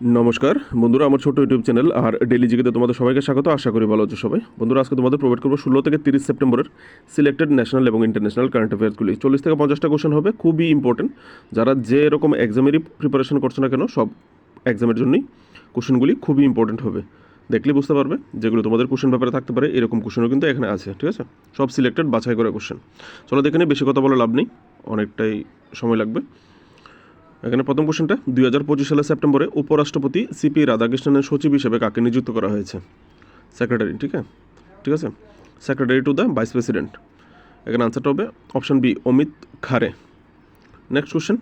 নমস্কার। বন্ধুরা, আমার ছোট ইউটিউব চ্যানেল আর ডেলি জিকেতে তোমাদের সবাইকে স্বাগত। আশা করি ভালো হচ্ছে সবাই। বন্ধুরা, আজকে তোমাদের প্রোভাইড করব ষোলো থেকে তিরিশ সেপ্টেম্বরের সিলেক্টেড ন্যাশনাল এবং ইন্টারন্যাশনাল কারেন্ট অ্যাফেয়ার্সগুলি চল্লিশ থেকে পঞ্চাশটা কোশ্চেন হবে, খুবই ইম্পর্টেন্ট যারা যে এরকম এক্সামেরই প্রিপারেশন করছে না কেন, সব এক্সামের জন্যই কোশ্চেনগুলি খুবই ইম্পর্টেন্ট হবে। দেখলে বুঝতে পারবে যেগুলো তোমাদের কোশ্চেন ব্যাপারে থাকতে পারে, এরকম কোশ্চেনও কিন্তু এখানে আছে, ঠিক আছে? সব সিলেক্টেড বাছাই করা কোশ্চেন চলো দেখে বেশি কথা বলে লাভ নেই, অনেকটাই সময় লাগবে। এখানে প্রথম কোশ্চেনটা দুই হাজার পঁচিশ সালের সেপ্টেম্বরে উপরাষ্ট্রপতি সিপি রাধাকৃষ্ণনের সচিব হিসেবে কাকে নিযুক্ত করা হয়েছে? সেক্রেটারি ঠিক আছে? ঠিক আছে? Secretary to the vice president এখানে আনসারটা হবে option B Amit Khare next question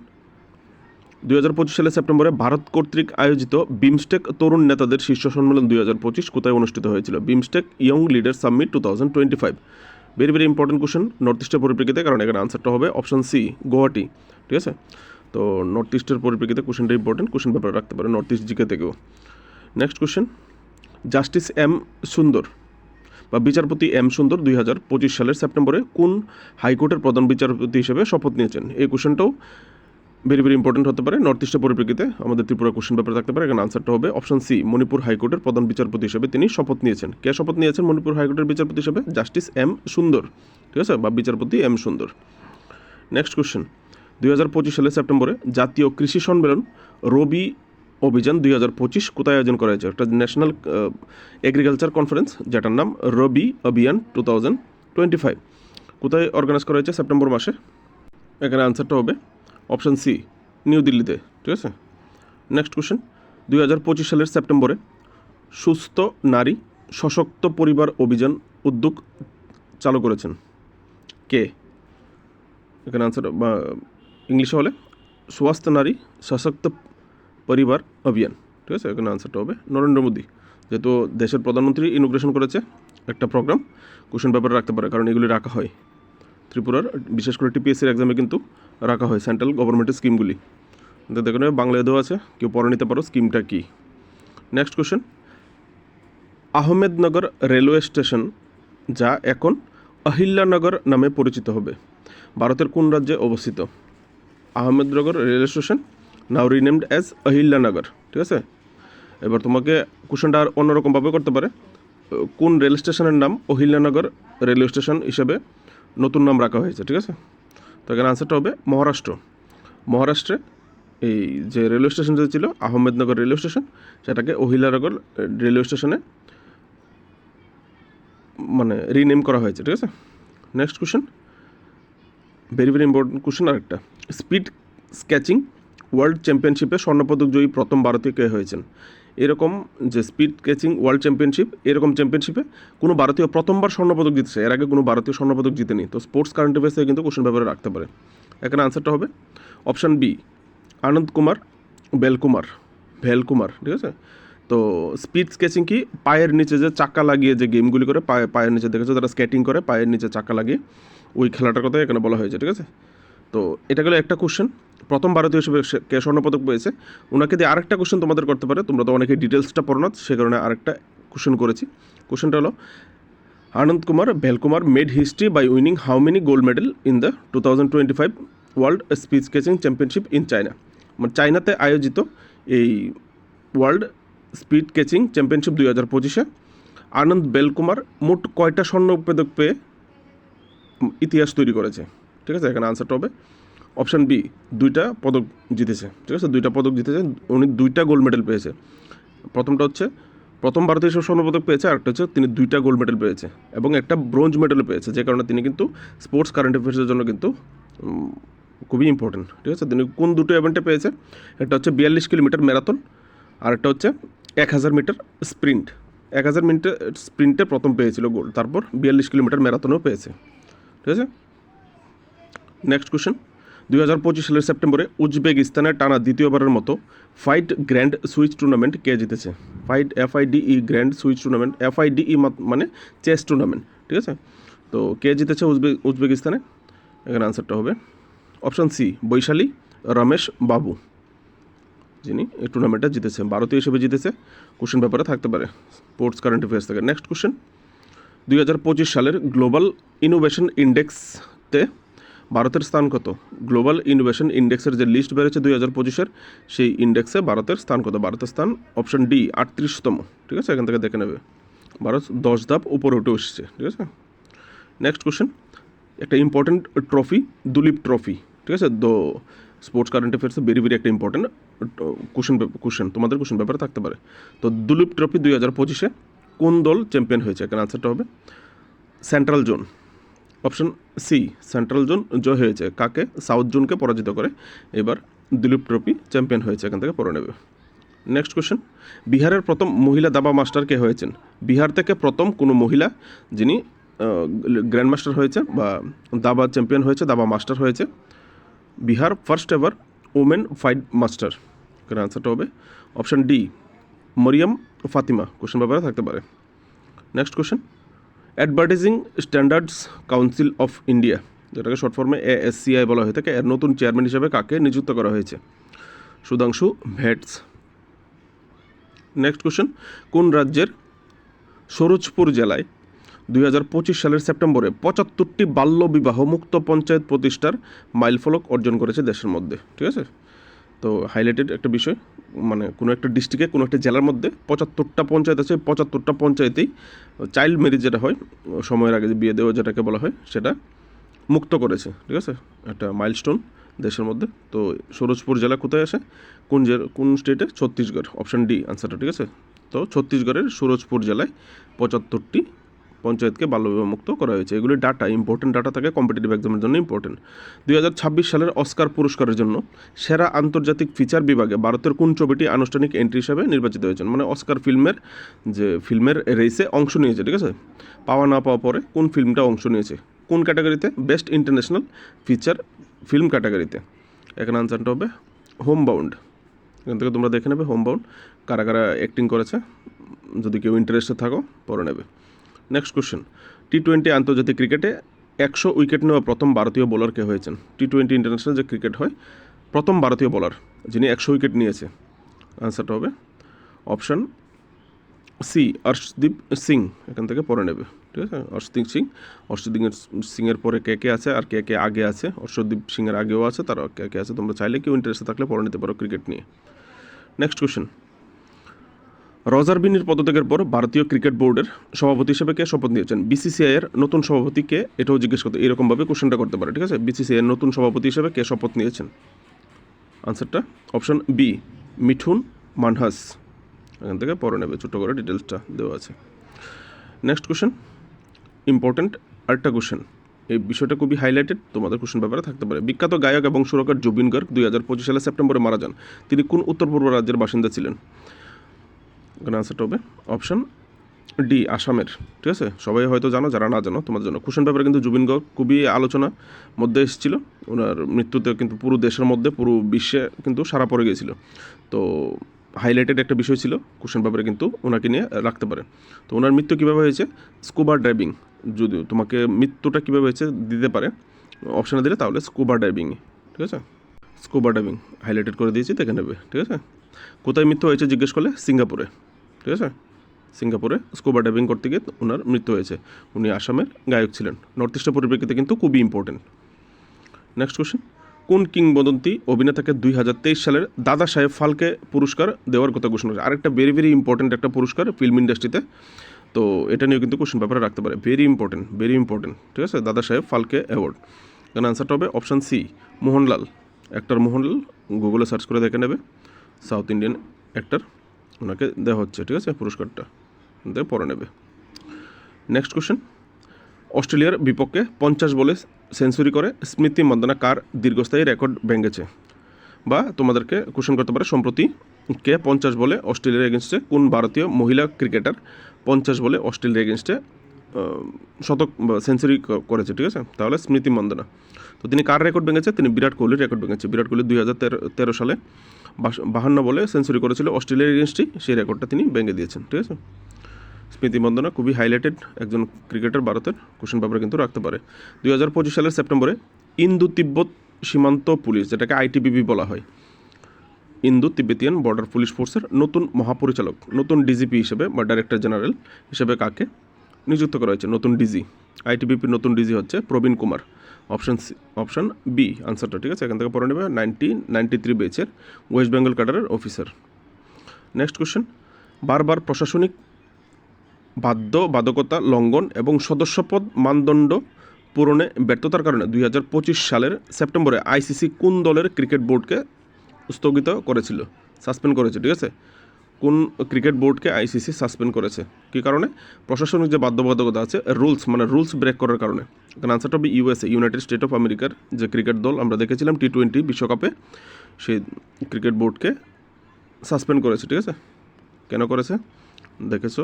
দুই হাজার পঁচিশ সালের সেপ্টেম্বরে ভারত কর্তৃক আয়োজিত বিমস্টেক তরুণ নেতাদের শীর্ষ সম্মেলন দুই হাজার পঁচিশ কোথায় অনুষ্ঠিত হয়েছিল? BIMSTEC young leader summit two thousand twenty five very very important question north ইস্টের পরিপ্রেক্ষিতে, কারণ এখানে আনসারটা হবে অপশন সি গুয়াহাটি ঠিক আছে? তো নর্থ ইস্টের পরিপ্রেক্ষিতে কোশ্চেনটা ইম্পর্টেন্ট কোশ্চেন ব্যাপারে রাখতে পারে নর্থ ইস্ট জিকে থেকেও। Next question justice M Sundar বা বিচারপতি এম সুন্দর দুই হাজার পঁচিশ সালের সেপ্টেম্বরে কোন হাইকোর্টের প্রধান বিচারপতি হিসেবে শপথ নিয়েছেন? এই কোশ্চেনটাও ভেরি ভেরি ইম্পর্টেন্ট হতে পারে। নর্থ ইস্টের পরিপ্রেক্ষিতে আমাদের ত্রিপুরা কোশ্চেন ব্যাপারে থাকতে পারে। এখানে আনসারটা হবে অপশন সি মণিপুর হাইকোর্টের প্রধান বিচারপতি হিসেবে তিনি শপথ নিয়েছেন। কে শপথ নিয়েছেন মণিপুর হাইকোর্টের বিচারপতি হিসেবে? জাস্টিস এম সুন্দর ঠিক আছে? বা বিচারপতি এম সুন্দর নেক্সট কোশ্চেন দুই হাজার পঁচিশ সালের সেপ্টেম্বরে জাতীয় কৃষি সম্মেলন রবি অভিযান দুই হাজার পঁচিশ কোথায় আয়োজন করা হয়েছে? একটা ন্যাশনাল এগ্রিকালচার কনফারেন্স, যেটার নাম Rabi Abhiyan two thousand twenty five কোথায় অর্গানাইজ করা হয়েছে সেপ্টেম্বর মাসে? এখানে আনসারটা হবে অপশন সি নিউ দিল্লিতে ঠিক আছে? নেক্সট কোশ্চেন দুই হাজার পঁচিশ সালের সেপ্টেম্বরে সুস্থ নারী সশক্ত পরিবার অভিযান উদ্যোগ চালু করেছেন। কে? এখানে আনসার ইংলিশে হলে স্বাস্থ্য নারী সশক্ত পরিবার অভিযান। ঠিক আছে? এখানে আনসারটা হবে। নরেন্দ্র মোদী, যেহেতু দেশের প্রধানমন্ত্রী ইনোগ্রেশন করেছে একটা প্রোগ্রাম কোশ্চেন পেপারে রাখতে পারে, কারণ এগুলি রাখা হয়। ত্রিপুরার, বিশেষ করে টিপিএসসির এক্সামে কিন্তু রাখা হয় সেন্ট্রাল গভর্নমেন্টের স্কিমগুলি তো দেখে নেবে, বাংলায় দেওয়া আছে, কেউ পড়ে নিতে পারো স্কিমটা কী? Next question Ahmednagar railway station যা এখন অহিল্যানগর নামে পরিচিত হবে। ভারতের কোন রাজ্যে অবস্থিত? Ahmednagar railway station now renamed as Ahilyanagar ঠিক আছে? এবার তোমাকে কোশ্চেনটা আর অন্যরকমভাবে করতে পারে। কোন রেল স্টেশনের নাম অহিল্যানগর রেলওয়ে স্টেশন হিসেবে নতুন নাম রাখা হয়েছে, ঠিক আছে? তো এখানে আনসারটা হবে মহারাষ্ট্র। মহারাষ্ট্রে এই যে রেলওয়ে স্টেশন যে ছিল, আহমেদনগর রেলওয়ে স্টেশন, সেটাকে অহিলানগর রেলওয়ে স্টেশনে মানে রিনেম করা হয়েছে, ঠিক আছে? Next question very very important question আরেকটা। স্পিড স্কেচিং ওয়ার্ল্ড চ্যাম্পিয়নশিপে স্বর্ণপদক জয়ী প্রথম ভারতীয় কে হয়েছেন? এরকম যে স্পিড স্কেচিং ওয়ার্ল্ড চ্যাম্পিয়নশিপ এরকম চ্যাম্পিয়নশিপে কোনো ভারতীয় প্রথমবার স্বর্ণপদক জিতেছে। এর আগে কোনো ভারতীয় স্বর্ণপদক জিতেনি। তো স্পোর্টস কারেন্ট অ্যাফেয়ার্সে কিন্তু কোশ্চেন ব্যাপারে রাখতে পারে। এখানে আনসারটা হবে অপশান বি আনন্দ কুমার বেলকুমার ভেলকুমার ঠিক আছে? তো স্পিড স্কেচিং কি? পায়ের নিচে যে চাকা লাগিয়ে যে গেমগুলি করে, পায়ে, পায়ের নিচে, দেখেছ? তারা স্কেটিং করে, পায়ের নিচে চাকা লাগিয়ে ওই খেলাটার কথাই এখানে বলা হয়েছে, ঠিক আছে? তো এটা গেলো একটা কোশ্চেন প্রথম ভারতীয় হিসেবে কে স্বর্ণপদক পেয়েছে? ওনাকে দিয়ে আরেকটা কোশ্চেন তোমাদের করতে পারে, তোমরা তো অনেকে ডিটেলসটা পড়ো না, সে কারণে আরেকটা কোশ্চেন করেছি। কোশ্চেনটা হলো, Anand Kumar Velkumar made history by winning how many gold medal in the two thousand twenty five world speed sketching championship in China মানে চায়নাতে আয়োজিত এই ওয়ার্ল্ড স্পিড কেচিং চ্যাম্পিয়নশিপ দুই হাজার পঁচিশে, আনন্দ বেলকুমার মোট কয়টা স্বর্ণ পদক পেয়ে ইতিহাস তৈরি করেছে। ঠিক আছে? এখানে আনসারটা হবে। অপশান বি দুইটা পদক জিতেছে। ঠিক আছে? দুইটা পদক জিতেছে। উনি দুইটা গোল্ড মেডেল পেয়েছে। প্রথমটা হচ্ছে, প্রথম ভারতীয় হিসেবে স্বর্ণপদক পেয়েছে, আরেকটা হচ্ছে তিনি দুইটা গোল্ড মেডেল পেয়েছে এবং একটা ব্রোঞ্জ মেডেল পেয়েছে, যে কারণে তিনি কিন্তু স্পোর্টস কারেন্ট অ্যাফেয়ার্সের জন্য কিন্তু খুবই ইম্পর্টেন্ট ঠিক আছে? তিনি কোন দুটো ইভেন্টে পেয়েছে? একটা হচ্ছে বিয়াল্লিশ কিলোমিটার ম্যারাথন আর একটা হচ্ছে এক হাজার মিটার স্প্রিন্ট এক হাজার মিটার স্প্রিন্টে প্রথম পেয়েছিল গোল্ড তারপর বিয়াল্লিশ কিলোমিটার ম্যারাথনেও পেয়েছে। ঠিক আছে? নেক্সট কোশ্চেন দুই হাজার পঁচিশ সালের সেপ্টেম্বরে উজবেকিস্তানে টানা দ্বিতীয়বারের মতো ফাইট গ্র্যান্ড সুইচ টুর্নামেন্ট কে জিতেছে? FIDE FIDE grand Swiss tournament FIDE মানে চেস টুর্নামেন্ট ঠিক আছে? তো কে জিতেছে উজবে উজবেকিস্তানে? এখানে আনসারটা হবে। অপশান সি বৈশালী রমেশ বাবু। যিনি এই টুর্নামেন্টটা জিতেছে। ভারতীয় হিসেবে জিতেছে। কোশ্চেন ব্যাপারে থাকতে পারে। স্পোর্টস কারেন্ট অ্যাফেয়ার্স থেকে। নেক্সট কোশ্চেন দুই হাজার পঁচিশ সালের গ্লোবাল ইনোভেশন ইন্ডেক্সতে ভারতের স্থান কত? গ্লোবাল ইনোভেশন ইন্ডেক্সের যে লিস্ট বেড়েছে দুই হাজার পঁচিশের, সেই ইন্ডেক্সে ভারতের স্থান কত? ভারতের স্থান অপশন ডি আটত্রিশতম। ঠিক আছে? এখান থেকে দেখে নেবে। ভারত দশ ধাপ উপরে উঠে এসেছে। ঠিক আছে? নেক্সট কোশ্চেন একটা ইম্পর্টেন্ট ট্রফি দুলীপ ট্রফি ঠিক আছে? দো স্পোর্টস কারেন্ট অ্যাফেয়ার্সে ভেরি ভেরি একটা ইম্পর্টেন্ট কোশ্চেন কোশ্চেন তোমাদের কোশ্চেন ব্যাপারে থাকতে পারে। তো দুলীপ ট্রফি দুই হাজার পঁচিশে কোন দল চ্যাম্পিয়ন হয়েছে? এখানে আনসারটা হবে central zone option C central zone জয় হয়েছে। কাকে? সাউথ জোনকে পরাজিত করে। এবার দিলীপ ট্রফি চ্যাম্পিয়ন হয়েছে, এখান থেকে পড়ে নেবে। নেক্সট কোশ্চেন বিহারের প্রথম মহিলা দাবা মাস্টার কে হয়েছেন? বিহার থেকে প্রথম কোনো মহিলা যিনি গ্র্যান্ড মাস্টার হয়েছে বা দাবা চ্যাম্পিয়ন হয়েছে, দাবা মাস্টার হয়েছে? Bihar first ever women FIDE master এখানে আনসারটা হবে। Option D Mariyam Fatima question ব্যাপারে থাকতে পারে। Next question advertising standards council of India যেটাকে শর্ট ফর্মে এ এএসসিআই বলা হয়ে থাকে, এর নতুন চেয়ারম্যান হিসেবে কাকে নিযুক্ত করা হয়েছে? সুধাংশু ভেটস। নেক্সট কোশ্চেন কোন রাজ্যের সরোজপুর জেলায় দুই হাজার পঁচিশ সালের সেপ্টেম্বরে পঁচাত্তরটি বাল্য বিবাহ মুক্ত পঞ্চায়েত প্রতিষ্ঠার মাইলফলক অর্জন করেছে দেশের মধ্যে? ঠিক আছে? তো হাইলাইটেড একটা বিষয় মানে কোনো একটা ডিস্ট্রিক্টে কোনো একটা জেলার মধ্যে পঁচাত্তরটা পঞ্চায়েত আছে, পঁচাত্তরটা পঞ্চায়েতেই চাইল্ড ম্যারেজ যেটা হয়, সময়ের আগে যে বিয়ে দেওয়া যেটাকে বলা হয়, সেটা মুক্ত করেছে, ঠিক আছে? একটা মাইলস্টোন দেশের মধ্যে। তো সরোজপুর জেলা কোথায় আসে কোন কোন স্টেটে ছত্তিশগড় অপশান ডি আনসারটা ঠিক আছে? তো ছত্তিশগড়ের সুরজপুর জেলায় পঁচাত্তরটি পঞ্চায়েতকে বাল্যবিবাহ মুক্ত করা হয়েছে। এগুলি ডাটা ইম্পর্টেন্ট ডাটা থাকে কম্পিটিটিভ এক্সামের জন্য ইম্পর্টেন্ট দুই হাজার ছাব্বিশ সালের অস্কার পুরস্কারের জন্য সেরা আন্তর্জাতিক ফিচার বিভাগে ভারতের কোন ছবিটি আনুষ্ঠানিক এন্ট্রি হিসাবে নির্বাচিত হয়েছেন মানে অস্কার ফিল্মের যে ফিল্মের রেসে অংশ নিয়েছে, ঠিক আছে? পাওয়া না পাওয়া পরে কোন ফিল্মটা অংশ নিয়েছে? কোন ক্যাটাগরিতে বেস্ট ইন্টারন্যাশনাল ফিচার ফিল্ম ক্যাটাগরিতে এখানে আনসারটা হবে হোম বাউন্ড এখান থেকে তোমরা দেখে নেবে হোম বাউন্ড কারা কারা অ্যাক্টিং করেছে। যদি কেউ ইন্টারেস্টেড থাকো পরে নেবে। নেক্সট কোশ্চেন টি টোয়েন্টি আন্তর্জাতিক ক্রিকেটে একশো উইকেট নেওয়া প্রথম ভারতীয় বোলার কে হয়েছেন? টি টোয়েন্টি ইন্টারন্যাশনাল যে ক্রিকেট হয়, প্রথম ভারতীয় বোলার যিনি একশো উইকেট নিয়েছে। আনসারটা হবে অপশান সি অর্শদীপ সিং এখান থেকে পরে নেবে, ঠিক আছে? অর্শদীপ সিং অর্শদীপ সিংয়ের পরে কে কে আছে আর কে কে আগে আছে? অর্শদীপ সিংয়ের আগেও আছে তারা কে কে আছে? তোমরা চাইলে কেউ ইন্টারেস্টে থাকলে পড়ে নিতে পারো ক্রিকেট নিয়ে। নেক্সট কোশ্চেন রজার বিনির পদত্যাগের পর ভারতীয় ক্রিকেট বোর্ডের সভাপতি হিসেবে কে শপথ নিয়েছেন? বিসিসিআই এর নতুন সভাপতি কে? এটাও জিজ্ঞেস করতে এরকমভাবে কোশ্চেনটা করতে পারে, ঠিক আছে? বিসিসিআই এর নতুন সভাপতি হিসেবে কে শপথ নিয়েছেন? আনসারটা অপশন বি মিঠুন মানহাস। এখান থেকে পরে নেবে ছোটো করে ডিটেলসটা দেওয়া আছে। নেক্সট কোশ্চেন ইম্পর্ট্যান্ট আরেকটা কোশ্চেন এই বিষয়টা খুবই হাইলাইটেড তোমাদের কোশ্চেন ব্যাপারে থাকতে পারে। বিখ্যাত গায়ক এবং সুরকার জুবিন গার্গ দুই হাজার পঁচিশ সালে সেপ্টেম্বরে মারা যান। তিনি কোন উত্তর পূর্ব রাজ্যের বাসিন্দা ছিলেন? এখানে আনসারটা হবে অপশন ডি আসামের। ঠিক আছে? সবাই হয়তো জানো, যারা না জানো, তোমাদের জন্য। কোশ্চেন পেপারে কিন্তু জুবিন গার্গ খুবই আলোচনা মধ্যে এসেছিল। ওনার মৃত্যুতে কিন্তু পুরো দেশের মধ্যে, পুরো বিশ্বে কিন্তু সারা পড়ে গিয়েছিল। তো হাইলাইটেড একটা বিষয় ছিল কোশ্চেন পেপারে কিন্তু ওনাকে নিয়ে রাখতে পারে। তো ওনার মৃত্যু কীভাবে হয়েছে? স্কুবা ড্রাইভিং যদি তোমাকে মৃত্যুটা কীভাবে হয়েছে, দিতে পারে অপশানে দিলে তাহলে স্কুবা ড্রাইভিং ঠিক আছে? স্কুবা ড্রাইভিং হাইলাইটেড করে দিয়েছি, দেখে নেবে। ঠিক আছে? কোথায় মৃত্যু হয়েছে, জিজ্ঞেস করলে, সিঙ্গাপুরে। ঠিক আছে? সিঙ্গাপুরে স্কুবা ডাইভিং করতে গিয়ে ওনার মৃত্যু হয়েছে। উনি আসামের গায়ক ছিলেন। নর্থ ইস্টের পরিপ্রেক্ষিতে কিন্তু খুবই ইম্পর্টেন্ট নেক্সট কোশ্চেন কোন কিংবদন্তি অভিনেতাকে দুই হাজার তেইশ সালের দাদা সাহেব ফালকে পুরস্কার দেওয়ার কথা ঘোষণা করেছে? আরেকটা ভেরি ভেরি ইম্পর্টেন্ট একটা পুরস্কার ফিল্ম ইন্ডাস্ট্রিতে তো এটা নিয়েও কিন্তু কোশ্চেন ব্যাপারে রাখতে পারে। ভেরি ইম্পর্টেন্ট ভেরি ইম্পর্টেন্ট ঠিক আছে? দাদা সাহেব ফালকে অ্যাওয়ার্ড কারণ আনসারটা হবে option C Mohanlal. Actor Mohanlal গুগলে সার্চ করে দেখে নেবে। সাউথ ইন্ডিয়ান অ্যাক্টর ওনাকে দেওয়া হচ্ছে, ঠিক আছে? পুরস্কারটা। দিয়ে পরে নেবে। নেক্সট কোশ্চেন অস্ট্রেলিয়ার বিপক্ষে পঞ্চাশ বলে সেঞ্চুরি করে স্মৃতি মন্দনা কার দীর্ঘস্থায়ী রেকর্ড ভেঙেছে? বা তোমাদেরকে কোশ্চেন করতে পারে, সম্প্রতি কে পঞ্চাশ বলে অস্ট্রেলিয়ার এগেনস্টে কোন ভারতীয় মহিলা ক্রিকেটার পঞ্চাশ বলে অস্ট্রেলিয়ার এগেনস্টে শতক সেঞ্চুরি করেছে, ঠিক আছে? তাহলে স্মৃতি মন্দনা। তো তিনি কার রেকর্ড ভেঙেছে? তিনি বিরাট কোহলির রেকর্ড ভেঙেছে। বিরাট কোহলি দুই হাজার তেরো সালে বাহান্ন বলে সেঞ্চুরি করেছিল অস্ট্রেলিয়ার এগেনস্টই সেই রেকর্ডটা তিনি ভেঙে দিয়েছেন, ঠিক আছে? স্মৃতি মন্দনা খুবই হাইলাইটেড একজন ক্রিকেটার ভারতের কোশ্চেন পেপারে কিন্তু রাখতে পারে। দুই হাজার পঁচিশ সালের সেপ্টেম্বরে ইন্দু তিব্বত সীমান্ত পুলিশ, যেটাকে আইটিবিবি বলা হয়, ইন্দো তিবেতিয়ান বর্ডার পুলিশ ফোর্সের নতুন মহাপরিচালক, নতুন ডিজিপি হিসেবে বা ডাইরেক্টর জেনারেল হিসেবে কাকে নিযুক্ত করা হয়েছে? নতুন ডিজি আইটিবিপির নতুন ডিজি হচ্ছে Praveen Kumar. Option option B আনসারটা ঠিক আছে? এখান থেকে পড়ে নেবে নাইনটিন নাইনটি থ্রি বেচের ওয়েস্ট বেঙ্গল ক্যাডারের অফিসার নেক্সট কোশ্চেন বারবার প্রশাসনিক বাধ্য, বাধকতা লঙ্ঘন এবং সদস্যপদ মানদণ্ড পূরণে ব্যর্থতার কারণে দুই হাজার পঁচিশ সালের সেপ্টেম্বরে আইসিসি কোন দলের ক্রিকেট বোর্ডকে স্থগিত করেছিল? সাসপেন্ড করেছে, ঠিক আছে? কোন ক্রিকেট বোর্ডকে আইসিসি সাসপেন্ড করেছে? কী কারণে? প্রশাসনিক যে বাধ্যবাধকতা আছে, রুলস মানে রুলস ব্রেক করার কারণে। এখানে আনসারটা হবে ইউএসএ, ইউনাইটেড স্টেট অফ আমেরিকার যে ক্রিকেট দল, আমরা দেখেছিলাম টি টোয়েন্টি বিশ্বকাপে, সেই ক্রিকেট বোর্ডকে সাসপেন্ড করেছে, ঠিক আছে? কেন করেছে? দেখেছ?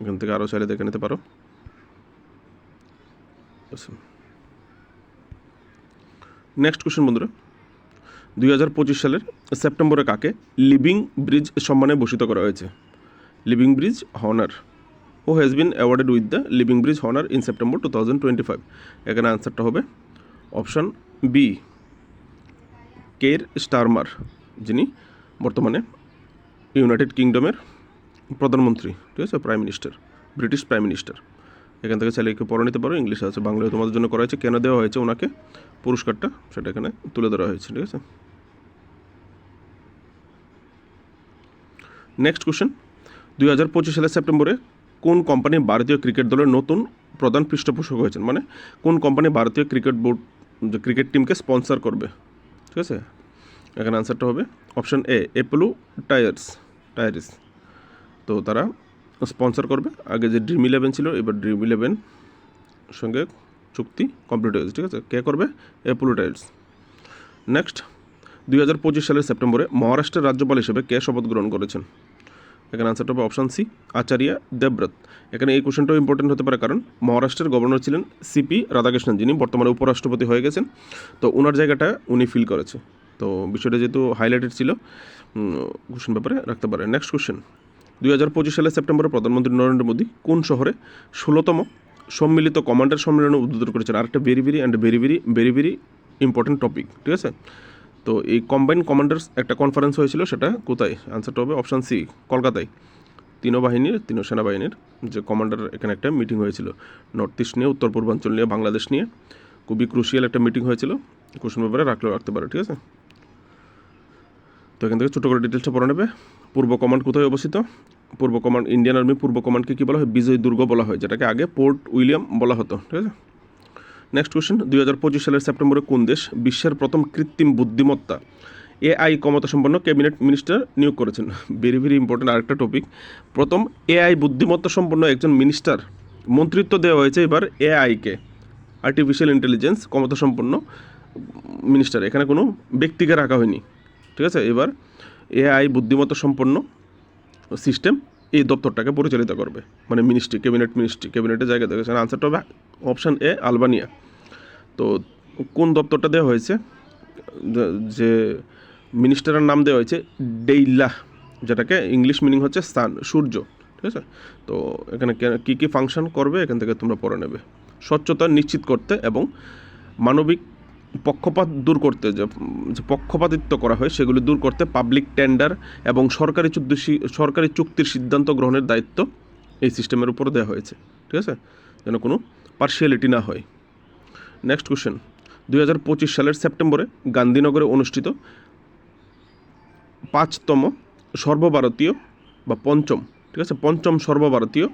এখান থেকে আরও চাইলে দেখে নিতে পারো। নেক্সট কোশ্চেন বন্ধুরা। দুই হাজার পঁচিশ সালের সেপ্টেম্বরে কাকে লিভিং ব্রিজ সম্মানে ভূষিত করা হয়েছে? Living bridge honour. O has been awarded with the living bridge honour in September two thousand twenty five এখানে আনসারটা হবে অপশান বি কের স্টারমার যিনি বর্তমানে ইউনাইটেড কিংডমের প্রধানমন্ত্রী, ঠিক আছে prime minister British prime minister এখান থেকে চাইলে একটু পড়ে নিতে পারো ইংলিশে আছে, বাংলায় তোমাদের জন্য করা হয়েছে, কেন দেওয়া হয়েছে, ওনাকে পুরস্কারটা সেটা এখানে তুলে ধরা হয়েছে, ঠিক আছে? নেক্সট কোশ্চেন দুই হাজার পঁচিশ সালের সেপ্টেম্বরে কোন কোম্পানি ভারতীয় ক্রিকেট দলের নতুন প্রধান পৃষ্ঠপোষক হয়েছেন? মানে কোন কোম্পানি ভারতীয় ক্রিকেট বোর্ড যে ক্রিকেট টিমকে স্পন্সর করবে? ঠিক আছে? এখানে আনসারটা হবে option A Apollo tyres tyres তো তারা স্পন্সর করবে। আগে যে ড্রিম ইলেভেন ছিল, এবার ড্রিম ইলেভেন সঙ্গে চুক্তি কমপ্লিট হয়েছে। ঠিক আছে? কে করবে? অ্যাপোলো টাইলস নেক্সট দুই হাজার পঁচিশ সালের সেপ্টেম্বরে মহারাষ্ট্রের রাজ্যপাল হিসেবে কে শপথ গ্রহণ করেছেন? এখানে আনসারটা হবে অপশান সি আচার্য দেবব্রত। এখানে এই কোশ্চেনটাও ইম্পর্টেন্ট হতে পারে কারণ মহারাষ্ট্রের গভর্নর ছিলেন সিপি রাধাকৃষ্ণন, যিনি বর্তমানে উপরাষ্ট্রপতি হয়ে গেছেন। তো ওনার জায়গাটা উনি ফিল করেছে। তো বিষয়টা যেহেতু হাইলাইটেড ছিল কোশ্চেন ব্যাপারে রাখতে পারে নেক্সট কোশ্চেন দুই হাজার পঁচিশ সালের সেপ্টেম্বরে প্রধানমন্ত্রী নরেন্দ্র মোদী কোন শহরে ষোলোতম সম্মিলিত কমান্ডার সম্মেলনে উদ্বোধন করেছেন? আরেকটা very very and very very very very important topic ঠিক আছে? তো এই কম্বাইন কমান্ডার্স একটা কনফারেন্স হয়েছিল সেটা কোথায়? আনসারটা হবে অপশান সি কলকাতায়। তিনও বাহিনীর, তিনও সেনাবাহিনীর যে কমান্ডার এখানে একটা মিটিং হয়েছিল। নর্থ ইস্ট নিয়ে, উত্তর পূর্বাঞ্চল নিয়ে বাংলাদেশ নিয়ে। খুবই ক্রুশিয়াল একটা মিটিং হয়েছিল। কোশ্চেন ব্যাপারে রাখলেও রাখতে পারে, ঠিক আছে? তো এখান থেকে ছোটো করে ডিটেলসটা পড়ে নেবে। পূর্ব কমান্ড কোথায় অবস্থিত? পূর্ব কমান্ড ইন্ডিয়ান আর্মি পূর্ব কমান্ডকে কী বলা হয়? বিজয় দুর্গ বলা হয়, যেটাকে আগে পোর্ট উইলিয়াম বলা হতো, ঠিক আছে? নেক্সট কোশ্চেন দুই হাজার পঁচিশ সালের সেপ্টেম্বরে কোন দেশ বিশ্বের প্রথম কৃত্রিম বুদ্ধিমত্তা? এআই ক্ষমতা সম্পন্ন ক্যাবিনেট মিনিস্টার নিয়োগ করেছেন। ভেরি ভেরি ইম্পর্টেন্ট আরেকটা টপিক প্রথম এআই বুদ্ধিমত্তা সম্পন্ন একজন মিনিস্টার মন্ত্রিত্ব দেওয়া হয়েছে এবার এআইকে আর্টিফিশিয়াল ইন্টেলিজেন্স ক্ষমতা সম্পন্ন মিনিস্টার। এখানে কোনো ব্যক্তিকে রাখা হয়নি। ঠিক আছে? এবার এআই বুদ্ধিমত্তা সম্পন্ন সিস্টেম এই দপ্তরটাকে পরিচালিত করবে। মানে মিনিস্ট্রি ক্যাবিনেট মিনিস্ট্রি ক্যাবিনেটের জায়গা থেকে আনসারটা হবে অপশান এ আলবানিয়া তো কোন দপ্তরটা দেওয়া হয়েছে? যে- মিনিস্টারের নাম দেওয়া হয়েছে ডেইলা, যেটাকে ইংলিশ মিনিং হচ্ছে সান, সূর্য, ঠিক আছে? তো এখানে কে- কী ফাংশন করবে এখান থেকে তোমরা পড়ে নেবে। স্বচ্ছতা নিশ্চিত করতে এবং মানবিক পক্ষপাত দূর করতে যে পক্ষপাতিত্ব করা হয় সেগুলি দূর করতে পাবলিক টেন্ডার এবং সরকারি সরকারি চুক্তির সিদ্ধান্ত গ্রহণের দায়িত্ব এই সিস্টেমের উপর দেওয়া হয়েছে, ঠিক আছে? যেন কোনো পার্সিয়ালিটি না হয়। নেক্সট কোশ্চেন দুই হাজার পঁচিশ সালের সেপ্টেম্বরে গান্ধীনগরে অনুষ্ঠিত পাঁচতম সর্বভারতীয় বা পঞ্চম, ঠিক আছে? পঞ্চম সর্বভারতীয়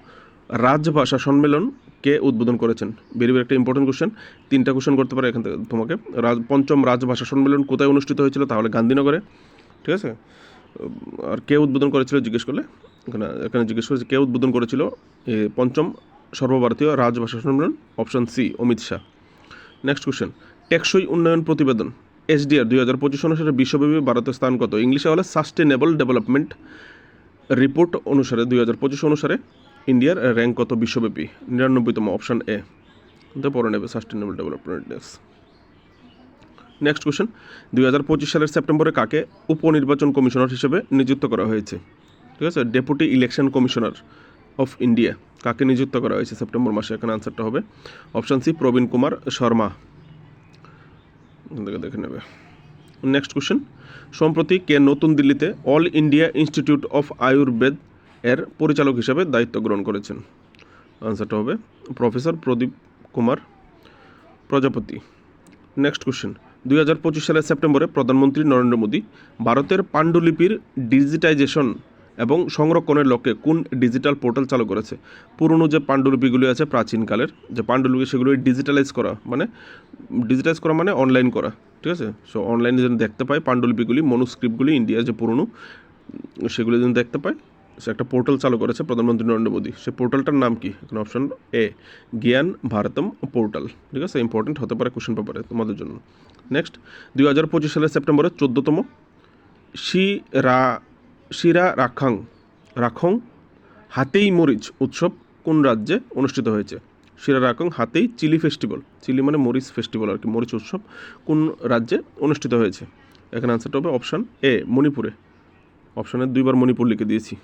রাজভাষা সম্মেলন কে উদ্বোধন করেছেন? ভেরি একটা ইম্পর্টেন্ট কোশ্চেন তিনটা কোশ্চেন করতে পারে এখান থেকে তোমাকে। রাজ, পঞ্চম রাজভাষা সম্মেলন কোথায় অনুষ্ঠিত হয়েছিল? তাহলে গান্ধীনগরে, ঠিক আছে? আর কে উদ্বোধন করেছিল জিজ্ঞেস করলে? এখানে এখানে জিজ্ঞেস করেছে কে উদ্বোধন করেছিল? পঞ্চম সর্বভারতীয় রাজভাষা সম্মেলন option C Amit Shah. Next question টেকসই উন্নয়ন প্রতিবেদন, এসডিআর, দুই হাজার পঁচিশ অনুসারে বিশ্বব্যাপী ভারতের স্থান কত ইংলিশে হলে সাস্টেনেবল ডেভেলপমেন্ট রিপোর্ট অনুসারে, দুই হাজার পঁচিশ অনুসারে ইন্ডিয়ার র্যাঙ্ক কত বিশ্বব্যাপী? নিরানব্বইতম অপশান এ পরে নেবে sustainable development index next question দুই হাজার পঁচিশ সালের সেপ্টেম্বরে কাকে উপনির্বাচন কমিশনার হিসেবে নিযুক্ত করা হয়েছে? ঠিক আছে? Deputy election commissioner of India. কাকে নিযুক্ত করা হয়েছে সেপ্টেম্বর মাসে? এখানে আনসারটা হবে। Option C Praveen Kumar Sharma. দেখে নেবে। নেক্সট কোশ্চেন সম্প্রতি কে নতুন দিল্লিতে all India institute of Ayurveda এর পরিচালক হিসাবে দায়িত্ব গ্রহণ করেছেন? আনসারটা হবে professor Pradeep Kumar, Prajapati. Next question দুই হাজার পঁচিশ সালের সেপ্টেম্বরে প্রধানমন্ত্রী নরেন্দ্র মোদী ভারতের পাণ্ডুলিপির ডিজিটাইজেশন এবং সংরক্ষণের লক্ষ্যে কোন ডিজিটাল পোর্টাল চালু করেছে? পুরনো যে পাণ্ডুলিপিগুলি আছে প্রাচীনকালের, যে পাণ্ডুলিপি সেগুলো ডিজিটালাইজ করা মানে ডিজিটালাইজ করা মানে অনলাইন করা, ঠিক আছে? সো অনলাইনে যেন দেখতে পাই পাণ্ডুলিপিগুলি মনুস্ক্রিপ্টগুলি ইন্ডিয়ার যে পুরনো, সেগুলি যেন দেখতে পাই। সে একটা পোর্টাল চালু করেছে প্রধানমন্ত্রী নরেন্দ্র মোদী। সেই পোর্টালটার নাম কি? এখানে অপশন এ জ্ঞান ভারতম পোর্টাল, ঠিক আছে? ইম্পর্টেন্ট হতে পারে কোশ্চেন পেপারে তোমাদের জন্য। নেক্সট দুই হাজার পঁচিশ সালের সেপ্টেম্বরের চোদ্দোতম, শিরা শিরা রাখাং, রাখং, হাতেই মরিচ উৎসব কোন রাজ্যে অনুষ্ঠিত হয়েছে? শিরা রাখং, হাতেই চিলি ফেস্টিভ্যাল, চিলি মানে মরিচ ফেস্টিভ্যাল আর কি, মরিচ উৎসব কোন রাজ্যে অনুষ্ঠিত হয়েছে? এখানে আনসারটা হবে অপশান এ মণিপুরে। অপশানে দুইবার মণিপুর লিখে দিয়েছি।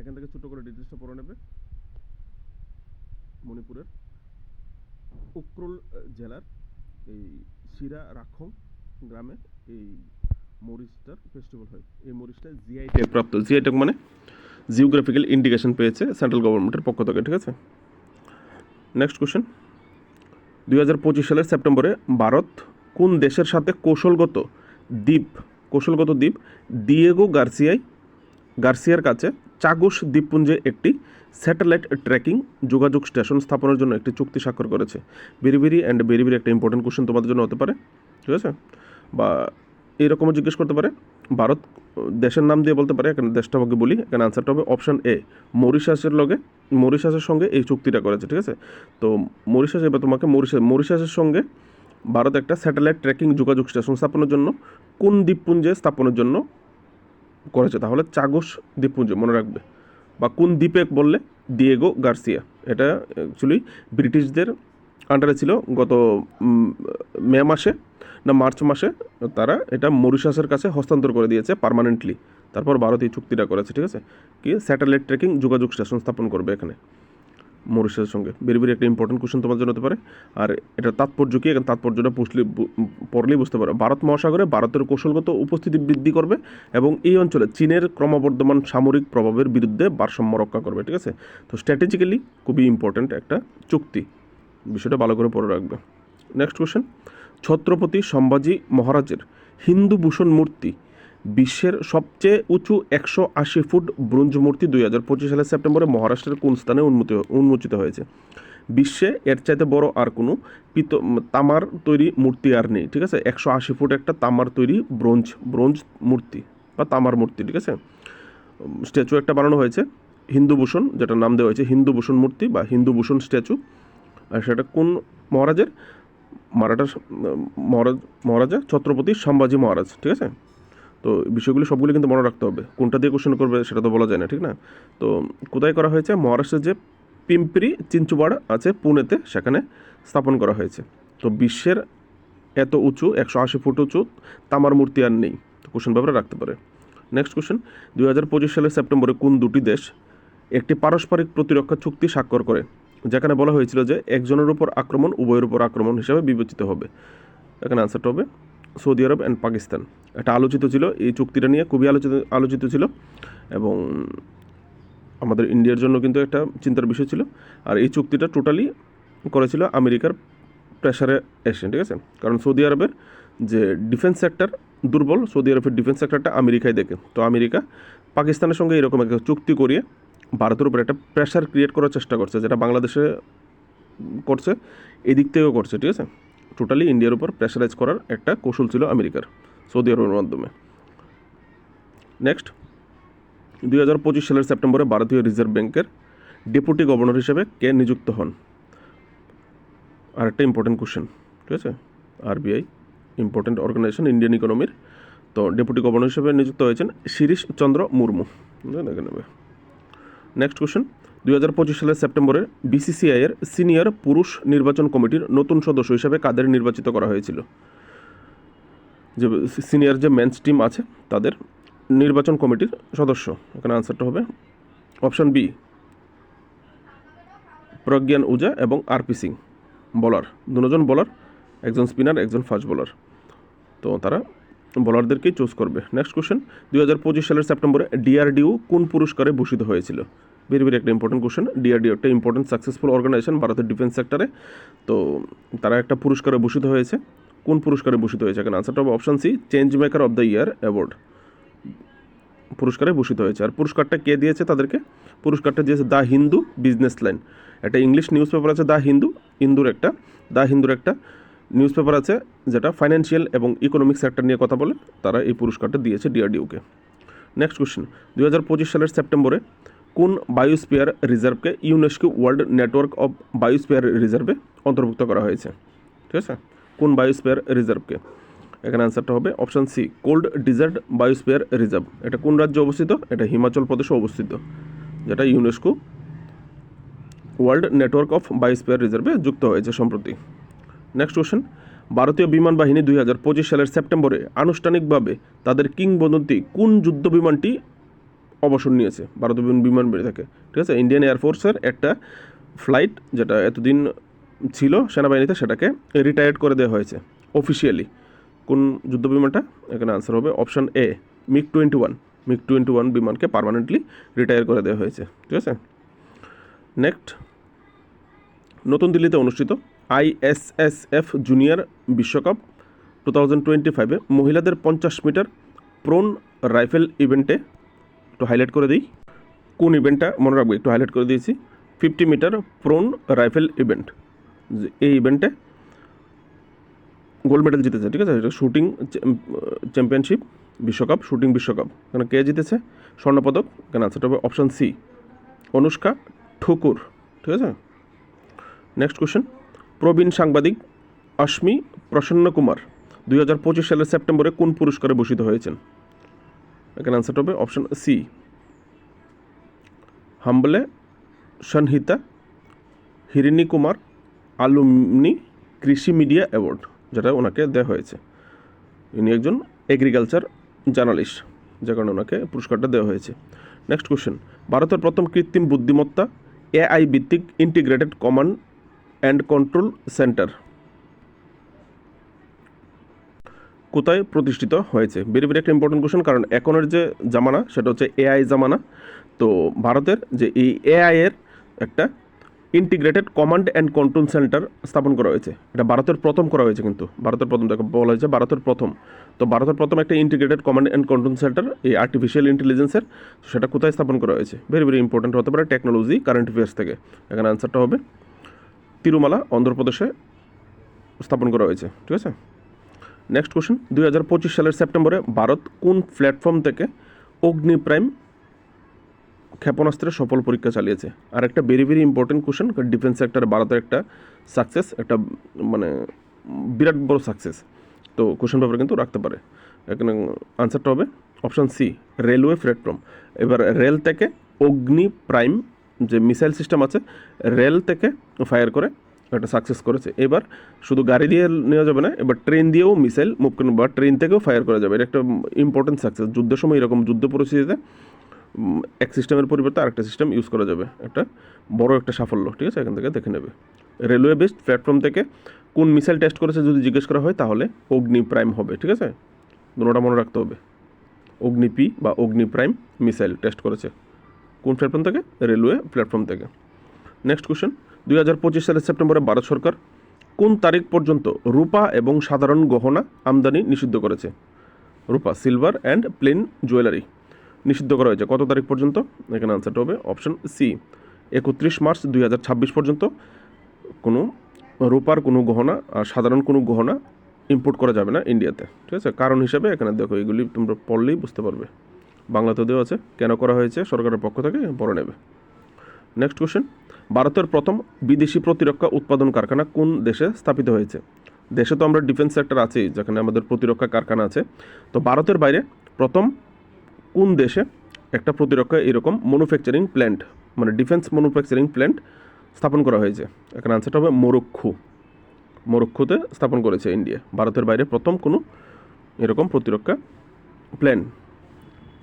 এখান থেকে ছোট করে ডিটেলসটা পড়ে নেবে। মণিপুরের উক্রুল জেলার এই শিরা রাখং গ্রামে এই মরিচটার ফেস্টিভ্যাল হয়। এই মরিচটা জিআই ট্যাগ প্রাপ্ত জিআই ট্যাগ মানে জিওগ্রাফিক্যাল ইন্ডিকেশন পেয়েছে সেন্ট্রাল গভর্নমেন্টের পক্ষ থেকে, ঠিক আছে? নেক্সট কোশ্চেন দুই হাজার পঁচিশ সালের সেপ্টেম্বরে ভারত কোন দেশের সাথে কৌশলগত দ্বীপ কৌশলগত দ্বীপ? দিয়েগো গার্সিয়াই গার্সিয়ার কাছে চাগুস দ্বীপপুঞ্জে একটি স্যাটেলাইট ট্র্যাকিং যোগাযোগ স্টেশন স্থাপনের জন্য একটি চুক্তি স্বাক্ষর করেছে। ভেরি অ্যান্ড ভেরি একটা ইম্পর্টেন্ট কোশ্চেন তোমাদের জন্য হতে পারে, ঠিক আছে? বা এরকমও জিজ্ঞেস করতে পারে, ভারত, দেশের নাম দিয়ে বলতে পারে, এখানে দেশটা আমাকে বলি, এখানে আনসারটা হবে অপশান এ মরিশাসের লগে, মরিশাসের সঙ্গে এই চুক্তিটা করেছে, ঠিক আছে? তো মরিশাস, এবার তোমাকে মরিশাস মরিশাসের সঙ্গে ভারত একটা স্যাটেলাইট ট্র্যাকিং যোগাযোগ স্টেশন স্থাপনের জন্য, কোন দ্বীপপুঞ্জে স্থাপনের জন্য করেছে, তাহলে চাগোস দ্বীপপুঞ্জ মনে রাখবে। বা কোন দ্বীপে বললে? দিয়েগো গার্সিয়া এটা অ্যাকচুয়ালি ব্রিটিশদের আন্ডারে ছিল গত মে মাসে না মার্চ মাসে। তারা এটা মরিশাসের কাছে হস্তান্তর করে দিয়েছে পারমানেন্টলি তারপর ভারত এই চুক্তিটা করেছে, ঠিক আছে? কি? স্যাটেলাইট ট্রেকিং যোগাযোগ স্টেশন স্থাপন করবে এখানে। মরিশাসের সঙ্গে। বেরি বেরি একটা ইম্পর্টেন্ট কোশ্চেন তোমার জন্য হতে পারে। আর এটা তাৎপর্য কি? এখানে তাৎপর্যটা পুষলে পড়লেই বুঝতে পারো। ভারত মহাসাগরে ভারতের কৌশলগত উপস্থিতি বৃদ্ধি করবে এবং এই অঞ্চলে চীনের ক্রমবর্ধমান সামরিক প্রভাবের বিরুদ্ধে ভারসাম্য রক্ষা করবে, ঠিক আছে? তো স্ট্র্যাটেজিক্যালি খুবই ইম্পর্ট্যান্ট একটা চুক্তি। বিষয়টা ভালো করে পড়ে রাখবে। নেক্সট কোশ্চেন ছত্রপতি সম্ভাজি মহারাজের হিন্দু ভূষণ মূর্তি বিশ্বের সবচেয়ে উঁচু একশো আশি ফুট ব্রোঞ্জ মূর্তি দুই হাজার পঁচিশ সালের সেপ্টেম্বরে মহারাষ্ট্রের কোন স্থানে উন্মতি, উন্মোচিত হয়েছে? বিশ্বে এর চাইতে বড় আর কোনো পিত, তামার তৈরি মূর্তি আর নেই, ঠিক আছে? একশো আশি ফুট একটা তামার তৈরি ব্রোঞ্জ ব্রোঞ্জ মূর্তি বা তামার মূর্তি, ঠিক আছে? স্ট্যাচু একটা বানানো হয়েছে, হিন্দুভূষণ যেটা নাম দেওয়া হয়েছে হিন্দুভূষণ মূর্তি বা হিন্দুভূষণ স্ট্যাচু। আর সেটা কোন মহারাজের? মারাঠা মহারাজ, মহারাজা, ছত্রপতি সম্ভাজি মহারাজ, ঠিক আছে? তো বিষয়গুলি সবগুলি কিন্তু মনে রাখতে হবে। কোনটা দিয়ে কোশ্চেন করবে সেটা তো বলা যায় না, ঠিক না? তো কোথায় করা হয়েছে? মহারাষ্ট্রের যে পিম্পরি চিঞ্চুবাড় আছে পুনেতে সেখানে স্থাপন করা হয়েছে। তো বিশ্বের এত উঁচু, একশো আশি ফুট উঁচু তামার মূর্তি আর নেই। তো কোশ্চেন ব্যাপারে রাখতে পারে। নেক্সট কোশ্চেন দুই হাজার পঁচিশ সালের সেপ্টেম্বরে কোন দুটি দেশ একটি পারস্পরিক প্রতিরক্ষা চুক্তি স্বাক্ষর করে? যেখানে বলা হয়েছিল যে একজনের উপর আক্রমণ, উভয়ের উপর আক্রমণ হিসাবে বিবেচিত হবে। এখানে আনসারটা হবে সৌদি আরব অ্যান্ড পাকিস্তান। এটা আলোচিত ছিল, এই চুক্তিটা নিয়ে খুবই আলোচিত আলোচিত ছিল এবং আমাদের ইন্ডিয়ার জন্য কিন্তু একটা চিন্তার বিষয় ছিল। আর এই চুক্তিটা টোটালি করেছিল আমেরিকার প্রেশারে এসে, ঠিক আছে? কারণ সৌদি আরবের যে ডিফেন্স সেক্টর দুর্বল, সৌদি আরবের ডিফেন্স সেক্টরটা আমেরিকায় দেখে। তো আমেরিকা পাকিস্তানের সঙ্গে এরকম একটা চুক্তি করিয়ে ভারতের উপর একটা প্রেশার ক্রিয়েট করার চেষ্টা করছে, যেটা বাংলাদেশে করছে, এদিক থেকেও করছে, ঠিক আছে? টোটালি ইন্ডিয়ার উপর প্রেশারাইজ করার একটা কৌশল ছিল আমেরিকার, সৌদি আরবের মাধ্যমে। নেক্সট দুই হাজার পঁচিশ সালের সেপ্টেম্বরে ভারতীয় রিজার্ভ ব্যাংকের ডেপুটি গভর্নর হিসেবে কে নিযুক্ত হন? আরেকটা ইম্পর্টেন্ট কোশ্চেন ঠিক আছে? আরবিআই ইম্পর্টেন্ট অর্গানাইজেশন ইন্ডিয়ান ইকোনমির তো ডেপুটি গভর্নর হিসেবে নিযুক্ত হয়েছেন শিরিশ চন্দ্র মুর্মু নেবে নেক্সট কোশ্চেন দুই হাজার পঁচিশ সালের সেপ্টেম্বরে বিসিসিআই এর সিনিয়র পুরুষ নির্বাচন কমিটির নতুন সদস্য হিসেবে কাদের নির্বাচিত করা হয়েছিল? যে সিনিয়র যে মেন্স টিম আছে, তাদের নির্বাচন কমিটির সদস্য। এখানে আনসারটা হবে অপশন বি প্রজ্ঞান উজা এবং আরপি সিং বলার দুজন বলার একজন স্পিনার একজন ফাস্ট বোলার তো তারা বলারদেরকেই চুজ করবে। নেক্সট কোশ্চেন দুই হাজার পঁচিশ সালের সেপ্টেম্বরে ডিআরডিও কোন পুরস্কারে ভূষিত হয়েছিল? ভেরি ভেরি একটা ইম্পর্টেন্ট কোশ্চেন ডিআরডিও একটা ইম্পর্টেন্ট সাকসেসফুল অর্গানাইজেশন ভারতের ডিফেন্স সেক্টরে তো তারা একটা পুরস্কারে ভূষিত হয়েছে। কোন পুরস্কারে ভূষিত হয়েছে? এখানে আনসারটা হবে option C change maker of the year award পুরস্কারে ভূষিত হয়েছে। আর পুরস্কারটা কে দিয়েছে তাদেরকে? পুরস্কারটা দিয়েছে দ্য হিন্দু বিজনেস লাইন একটা English news paper the Hindu. হিন্দুর একটা। দ্য হিন্দুর একটা নিউজ পেপার আছে যেটা ফাইন্যান্সিয়াল এবং ইকোনমিক সেক্টর নিয়ে কথা বলে। তারা এই পুরস্কারটা দিয়েছে ডিআরডিওকে নেক্সট কোশ্চেন দু হাজার পঁচিশ সালের সেপ্টেম্বরে কোন biosphere রিজার্ভকে UNESCO world network of biosphere রিজার্ভে অন্তর্ভুক্ত করা হয়েছে? ঠিক আছে? কোন বায়োস্পিয়ার রিজার্ভকে? এখানে অ্যান্সারটা হবে option C cold desert biosphere reserve এটা কোন রাজ্যে অবস্থিত? এটা হিমাচল প্রদেশে অবস্থিত। যেটা UNESCO world network of biosphere রিজার্ভে যুক্ত হয়েছে সম্প্রতি। নেক্সট কোশ্চেন ভারতীয় বিমান বাহিনী দুই হাজার পঁচিশ সালের সেপ্টেম্বরে আনুষ্ঠানিকভাবে তাদের কিংবদন্তি কোন যুদ্ধ বিমানটি অবসর নিয়েছে ভারতীয় বিমান বাহিনী থেকে। ঠিক আছে? ইন্ডিয়ান এয়ারফোর্সের একটা ফ্লাইট যেটা এতদিন ছিল সেনাবাহিনীতে, সেটাকে রিটায়ার্ড করে দেওয়া হয়েছে অফিসিয়ালি কোন যুদ্ধ বিমানটা? এখানে আনসার হবে option A MiG twenty one MiG twenty one বিমানকে permanently retire করে দেওয়া হয়েছে, ঠিক আছে? নেক্সট নতুন দিল্লিতে অনুষ্ঠিত আইএসএসএফ জুনিয়র বিশ্বকাপ টু থাউজেন্ড টোয়েন্টি ফাইভে মহিলাদের পঞ্চাশ মিটার প্রোন রাইফেল ইভেন্টে একটু হাইলাইট করে দিই। কোন ইভেন্টটা মনে রাখব, একটু হাইলাইট করে দিয়েছি। Fifty metre prone rifle event এই ইভেন্টে গোল্ড মেডেল জিতেছে, ঠিক আছে? এটা শুটিং চ্যাম্পিয়নশিপ বিশ্বকাপ শুটিং বিশ্বকাপ। এখানে কে জিতেছে? স্বর্ণপদক। এখানে আছে হবে অপশান সি অনুষ্কা ঠুকুর, ঠিক আছে? নেক্সট কোশ্চেন প্রবীণ সাংবাদিক অশ্মি প্রসন্ন কুমার, দুই হাজার পঁচিশ সালের সেপ্টেম্বরে কোন পুরস্কারে ভূষিত হয়েছেন? এখানে আনসারটা হবে অপশান সি হাম্বলে, Sanhita হিরিনী Kumar, alumni Krishi media award যেটা ওনাকে দেওয়া হয়েছে। ইনি একজন এগ্রিকালচার জার্নালিস্ট যে কারণে ওনাকে পুরস্কারটা দেওয়া হয়েছে। নেক্সট কোশ্চেন ভারতের প্রথম কৃত্রিম বুদ্ধিমত্তা এআই ভিত্তিক integrated command and control centre কোথায় প্রতিষ্ঠিত হয়েছে? ভেরি ভেরি একটা ইম্পর্টেন্ট কোশ্চেন কারণ এখনের যে জামানা, সেটা হচ্ছে এআই জামানা। তো ভারতের যে এই এআই এর একটা integrated command and control centre স্থাপন করা হয়েছে। এটা ভারতের প্রথম করা হয়েছে কিন্তু। ভারতের প্রথম দেখো বলা হয়েছে ভারতের প্রথম। তো ভারতের প্রথম একটা integrated command and control centre এই আর্টিফিশিয়াল ইন্টেলিজেন্সের সেটা কোথায় স্থাপন করা হয়েছে? ভেরি ভেরি ইম্পর্টেন্ট হতে পারে টেকনোলজি কারেন্ট অ্যাফেয়ার্স থেকে। এখানে আনসারটা হবে। তিরুমালা, অন্ধ্রপ্রদেশে স্থাপন করা হয়েছে। ঠিক আছে? নেক্সট কোশ্চেন দুই হাজার পঁচিশ সালের সেপ্টেম্বরে ভারত কোন প্ল্যাটফর্ম থেকে অগ্নি প্রাইম ক্ষেপণাস্ত্রের সফল পরীক্ষা চালিয়েছে? আর একটা very very important question defence সেক্টরে ভারতের একটা সাকসেস একটা মানে বিরাট বড় সাকসেস তো কোশ্চেন পেপার কিন্তু রাখতে পারে। এখানে আনসারটা হবে অপশান সি রেলওয়ে প্ল্যাটফর্ম এবার রেল থেকে অগ্নি প্রাইম যে মিসাইল সিস্টেম আছে রেল থেকে ফায়ার করে একটা সাকসেস করেছে। এবার শুধু গাড়ি দিয়ে নেওয়া যাবে না, এবার ট্রেন দিয়েও মিসাইল মুভ বা ট্রেন থেকেও ফায়ার করা যাবে। এটা একটা ইম্পর্টেন্ট সাকসেস যুদ্ধের সময় এরকম যুদ্ধ পরিস্থিতিতে এক সিস্টেমের পরিবর্তে আরেকটা সিস্টেম ইউজ করা যাবে। একটা বড় একটা সাফল্য, ঠিক আছে? এখান থেকে দেখে নেবে। রেলওয়ে বেসড প্ল্যাটফর্ম থেকে কোন মিসাইল টেস্ট করেছে যদি জিজ্ঞেস করা হয়, তাহলে অগ্নি প্রাইম হবে, ঠিক আছে? দুটোটা মনে রাখতে হবে। অগ্নি পি বা অগ্নি প্রাইম মিসাইল টেস্ট করেছে। কোন প্ল্যাটফর্ম থেকে? রেলওয়ে প্ল্যাটফর্ম থেকে। নেক্সট কোশ্চেন দুই হাজার পঁচিশ সালের সেপ্টেম্বরে ভারত সরকার কোন তারিখ পর্যন্ত রূপা এবং সাধারণ গহনা আমদানি নিষিদ্ধ করেছে? রূপা সিলভার অ্যান্ড প্লেন জুয়েলারি নিষিদ্ধ করা হয়েছে। কত তারিখ পর্যন্ত? এখানে আনসারটা হবে অপশন সি একত্রিশ মার্চ দুই হাজার ছাব্বিশ পর্যন্ত কোনো রূপার কোনো গহনা আর সাধারণ কোনো গহনা ইম্পোর্ট করা যাবে না ইন্ডিয়াতে ঠিক আছে? কারণ হিসেবে এখানে দেখো, এগুলি তোমরা পড়লেই বুঝতে পারবে। বাংলাতেও দেওয়া আছে। কেন করা হয়েছে? সরকারের পক্ষ থেকে পড়ে নেবে। নেক্সট কোশ্চেন ভারতের প্রথম বিদেশি প্রতিরক্ষা উৎপাদন কারখানা কোন দেশে স্থাপিত হয়েছে? দেশে তো আমরা ডিফেন্স সেক্টর আছেই যেখানে আমাদের প্রতিরক্ষা কারখানা আছে। তো ভারতের বাইরে প্রথম কোন দেশে একটা প্রতিরক্ষা এরকম ম্যানুফ্যাকচারিং প্ল্যান্ট মানে ডিফেন্স ম্যানুফ্যাকচারিং প্ল্যান্ট স্থাপন করা হয়েছে? এখানে আনসারটা হবে মোরক্কো। মোরক্কোতে স্থাপন করেছে ইন্ডিয়া ভারতের বাইরে প্রথম কোনো এরকম প্রতিরক্ষা প্ল্যান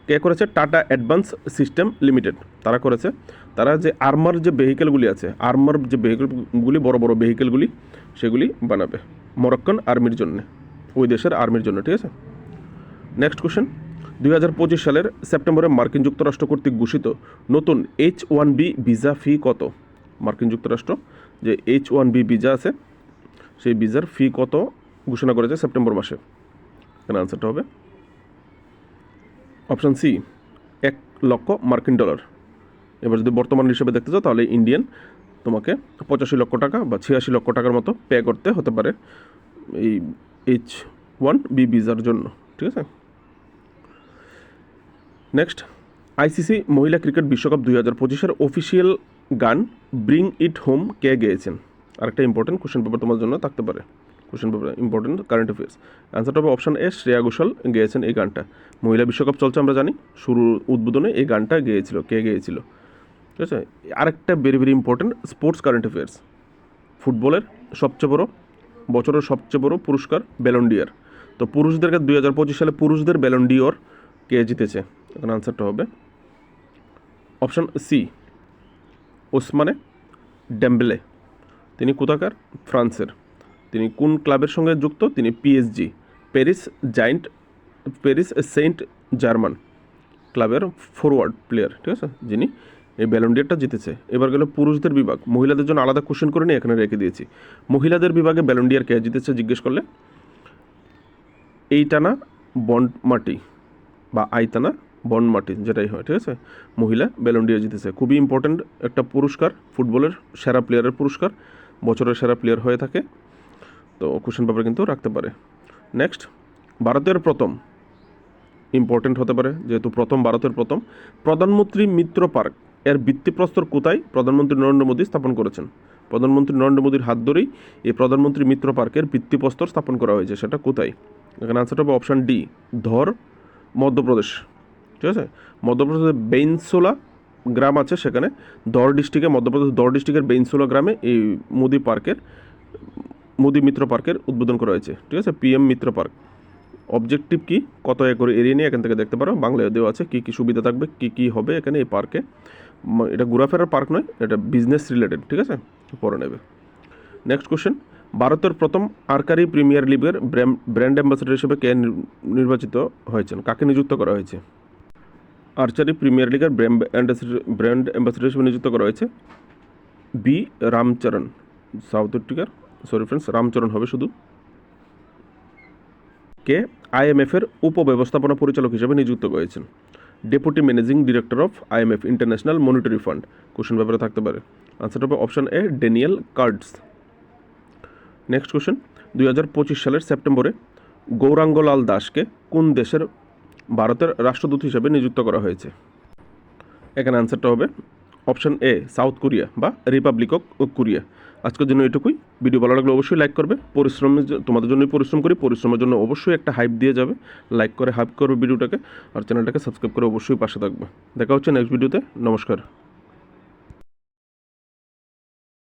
কে করেছে? Tata advance system limited. তারা করেছে। তারা যে আর্মার যে ভেহিকেলগুলি আছে, আর্মার যে ভেহিকেলগুলি বড় বড় ভেহিকেলগুলি সেগুলি বানাবে মরক্কন আর্মির জন্য, ওই দেশের আর্মির জন্য, ঠিক আছে? নেক্সট কোশ্চেন দুই হাজার পঁচিশ সালের সেপ্টেম্বরে মার্কিন যুক্তরাষ্ট্র কর্তৃক ঘোষিত নতুন H one B visa fee কত? মার্কিন যুক্তরাষ্ট্র, যে এইচ ওয়ান বি ভিসা আছে, সেই ভিসার ফি কত ঘোষণা করেছে সেপ্টেম্বর মাসে? এখানে আনসারটা হবে অপশান সি, এক লক্ষ মার্কিন ডলার। এবার যদি বর্তমান হিসেবে দেখতে চাও, তাহলে ইন্ডিয়ান তোমাকে পঁচাশি লক্ষ টাকা বা ছিয়াশি লক্ষ টাকার মতো পে করতে হতে পারে এই এইচ ওয়ান বি ভিসার জন্য, ঠিক আছে? নেক্সট আইসিসি মহিলা ক্রিকেট বিশ্বকাপ দুই হাজার পঁচিশের অফিসিয়াল গান ব্রিং ইট হোম কে গেয়েছেন। আরেকটা ইম্পর্টেন্ট কোশ্চেন পেপার তোমার জন্য থাকতে পারে। Question paper important current affairs অ্যান্সারটা হবে অপশান এ শ্রেয়া ঘোষাল গেয়েছেন এই গানটা। মহিলা বিশ্বকাপ চলছে, আমরা জানি। শুরু উদ্বোধনে এই গানটা গেয়েছিল, কে গেয়েছিল? ঠিক আছে? আরেকটা very very important sports current affairs ফুটবলের সবচেয়ে বড়, বছরের সবচেয়ে বড় পুরস্কার ব্যালন্ডিয়ার তো পুরুষদেরকে দুই হাজার পঁচিশ সালে পুরুষদের ব্যালন্ডিওর কে জিতেছে? এখন আনসারটা হবে। অপশান সি ওসমানে ডেম্বেলে তিনি কোথাকার? ফ্রান্সের। তিনি কোন ক্লাবের সঙ্গে যুক্ত? তিনি PSG Paris giant Paris Saint Germain ক্লাবের ফরওয়ার্ড প্লেয়ার ঠিক আছে? যিনি এই ব্যালন্ডিয়ারটা জিতেছে। এবার গেল পুরুষদের বিভাগ। মহিলাদের জন্য আলাদা কোশ্চেন করে নিয়ে এখানে রেখে দিয়েছি। মহিলাদের বিভাগে ব্যালন্ডিয়ার কে জিতেছে জিজ্ঞেস করলে? এইটানা বন্ড মাটি বা আইতানা বন্ড মাটি যেটাই হয়, ঠিক আছে? মহিলা ব্যালন্ডিয়ার জিতেছে। খুবই ইম্পর্ট্যান্ট একটা পুরস্কার, ফুটবলের সেরা প্লেয়ারের পুরস্কার, বছরের সেরা প্লেয়ার হয়ে থাকে। তো কোশ্চেন পেপার কিন্তু রাখতে পারে। নেক্সট ভারতের প্রথম। ইম্পর্টেন্ট হতে পারে, যেহেতু প্রথম ভারতের প্রথম। প্রধানমন্ত্রী মিত্র পার্ক, এর ভিত্তিপ্রস্তর কোথায়? প্রধানমন্ত্রী নরেন্দ্র মোদী স্থাপন করেছেন। প্রধানমন্ত্রী নরেন্দ্র মোদীর হাত ধরেই এই প্রধানমন্ত্রী মিত্র পার্কের ভিত্তিপ্রস্তর স্থাপন করা হয়েছে, সেটা কোথায়? এখানে আনসারটা হবে অপশান ডি ধর, মধ্যপ্রদেশ। ঠিক আছে? মধ্যপ্রদেশের বেইনসোলা গ্রাম আছে সেখানে। দর ডিস্ট্রিক্টে মধ্যপ্রদেশ দর ডিস্ট্রিক্টের বেইনসোলা গ্রামে এই মোদি পার্কের মোদি মিত্র পার্কের উদ্বোধন করা হয়েছে, ঠিক আছে? পিএম মিত্র পার্ক। অবজেক্টিভ কি? কত একর এরিয়া নিয়ে এখান থেকে দেখতে পারো। বাংলায় দেওয়া আছে কী কী সুবিধা থাকবে, কী কী হবে এখানে এই পার্কে। এটা ঘোরাফেরার পার্ক নয়, এটা বিজনেস রিলেটেড ঠিক আছে? পরে নেবে। নেক্সট কোশ্চেন ভারতের প্রথম আরকারি প্রিমিয়ার লিগের ব্র্যান্ড অ্যাম্বাসেডর হিসেবে কে নির- নির্বাচিত হয়েছেন? কাকে নিযুক্ত করা হয়েছে? আর্চারি প্রিমিয়ার লিগের ব্র্যান্ড ব্র্যান্ড অ্যাম্বাসেডর হিসেবে নিযুক্ত করা হয়েছে বি রামচরণ সাউথ আফ্রিকার সরি ফ্রেন্ডস রামচরণ হবে শুধু। কে? আইএমএফের উপব্যবস্থাপনা পরিচালক হিসেবে নিযুক্ত হয়েছেন deputy managing director of IMF international monetary fund question ব্যাপারে থাকতে পারে। আনসারটা হবে option A Daniel Katz next question দুই হাজার পঁচিশ সালের সেপ্টেম্বরে গৌরাঙ্গলাল দাসকে কোন দেশের ভারতের রাষ্ট্রদূত হিসেবে নিযুক্ত করা হয়েছে? এখানে আনসারটা হবে অপশন এ সাউথ কোরিয়া বা রিপাবলিক অফ কোরিয়া আজকের জন্য এটুকুই। ভিডিও ভালো লাগলে অবশ্যই লাইক করবে। পরিশ্রমের তোমাদের জন্যই পরিশ্রম করি। পরিশ্রমের জন্য অবশ্যই একটা হাইপ দিয়ে যাবে। লাইক করে হাইপ করবে ভিডিওটাকে। আর চ্যানেলটাকে সাবস্ক্রাইব করে অবশ্যই পাশে থাকবে। দেখা হচ্ছে নেক্সট ভিডিওতে নমস্কার।